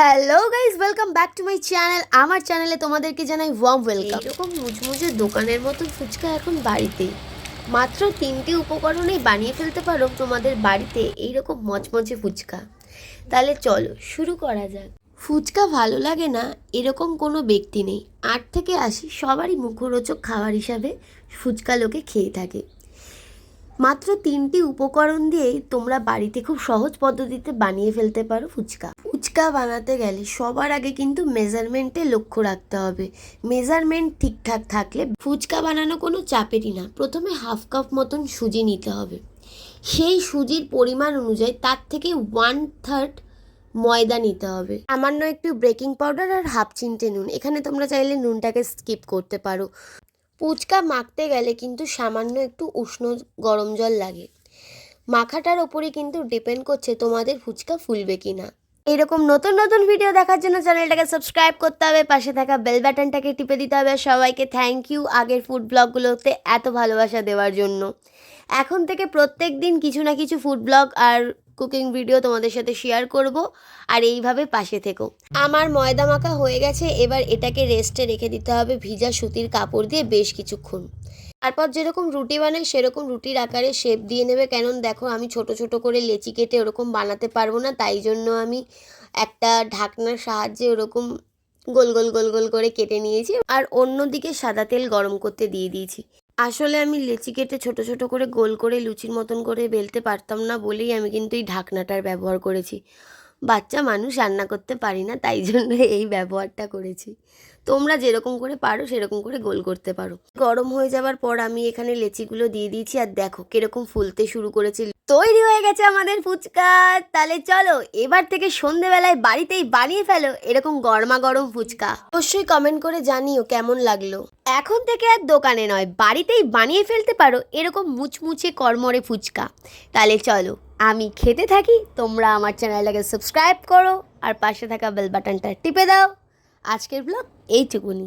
Hello guys welcome back to my channel আমার চ্যানেলে তোমাদেরকে জানাই ওয়ার্ম ওয়েলকাম এরকম মুচমুচে দোকানের মতো ফুচকা এখন বাড়িতেই মাত্র তিনটে উপকরণেই বানিয়ে ফেলতে পারো তোমাদের বাড়িতে এইরকম মচমচে ফুচকা। তাহলে চলো, শুরু করা যাক। ফুচকা ভালো লাগে না, এরকম কোনো ব্যক্তি নেই। আট থেকে আশি সবারই মুখরোচক খাবার হিসাবে ফুচকা লোকে খেয়ে থাকে। মাত্র তিনটি উপকরণ দিয়েই তোমরা বাড়িতে খুব সহজ পদ্ধতিতে বানিয়ে ফেলতে পারো ফুচকা। ফুচকা বানাতে গেলে সবার আগে কিন্তু মেজারমেন্টে লক্ষ্য রাখতে হবে। মেজারমেন্ট ঠিকঠাক থাকলে ফুচকা বানানো কোনো চাপেরই না। প্রথমে হাফ কাপ মতন সুজি নিতে হবে। সেই সুজির পরিমাণ অনুযায়ী তার থেকে ওয়ান থার্ড ময়দা নিতে হবে। সামান্য একটু বেকিং পাউডার আর হাফ চিনটে নুন। এখানে তোমরা চাইলে নুনটাকে স্কিপ করতে পারো। ফুচকা মাখতে গেলে কিন্তু সামান্য একটু উষ্ণ গরম জল লাগে। মাখাটার ওপরে কিন্তু ডিপেন্ড করছে তোমাদের ফুচকা ফুলবে কি না এরকম নতুন নতুন ভিডিও দেখার জন্য চ্যানেলটাকে সাবস্ক্রাইব করতে হবে, পাশে থাকা বেল বাটনটাকে টিপে দিতে হবে সবাইকে থ্যাংক ইউ আগের ফুড ব্লগগুলোতে এত ভালোবাসা দেওয়ার জন্য। এখন থেকে প্রত্যেক দিন কিছু না কিছু ফুড ব্লগ আর কুকিং ভিডিও তোমাদের সাথে শেয়ার করব। আর এইভাবে পাশে থেকো। আমার ময়দা মাখা হয়ে গেছে, এবার এটাকে রেস্টে রেখে দিতে হবে ভিজা সুতির কাপড় দিয়ে বেশ কিছুক্ষণ। তারপর যেরকম রুটি বানাই, সেরকম রুটির আকারে শেপ দিয়ে নেবে। কেন দেখো, আমি ছোট ছোট করে লেচি কেটে ওরকম বানাতে পারব না, তাই জন্য আমি একটা ঢাকনার সাহায্যে ওরকম গোল গোল গোল গোল করে কেটে নিয়েছি। আর অন্যদিকে সাদা তেল গরম করতে দিয়ে দিয়েছি। আসলে আমি লেচি কেটে ছোট ছোট করে গোল করে লুচির মতন করে বেলতে পারতাম না বলেই আমি কিন্তু এই ঢাকনাটার ব্যবহার করেছি। বাচ্চা মানুষ রান্না করতে পারি না, তাই জন্য এই ব্যবহারটা করেছি। তোমরা যেরকম করে পারো, সেরকম করে গোল করতে পারো। গরম হয়ে যাওয়ার পর আমি এখানে লেচিগুলো দিয়ে দিয়েছি, আর দেখো কীরকম ফুলতে শুরু করেছে। তৈরি হয়ে গেছে আমাদের ফুচকা। তাহলে চলো, এবার থেকে সন্ধেবেলায় বাড়িতেই বানিয়ে ফেলো এরকম গরমা গরম ফুচকা। অবশ্যই কমেন্ট করে জানিও কেমন লাগল। এখন থেকে আর দোকানে নয়, বাড়িতেই বানিয়ে ফেলতে পারো এরকম মুচমুচে কর্মরে ফুচকা। তাহলে চলো, আমি খেতে থাকি, তোমরা আমার চ্যানেলটাকে সাবস্ক্রাইব করো, আর পাশে থাকা বেল বাটনটা টিপে দাও। আজকের ব্লগ এইটুকুনি।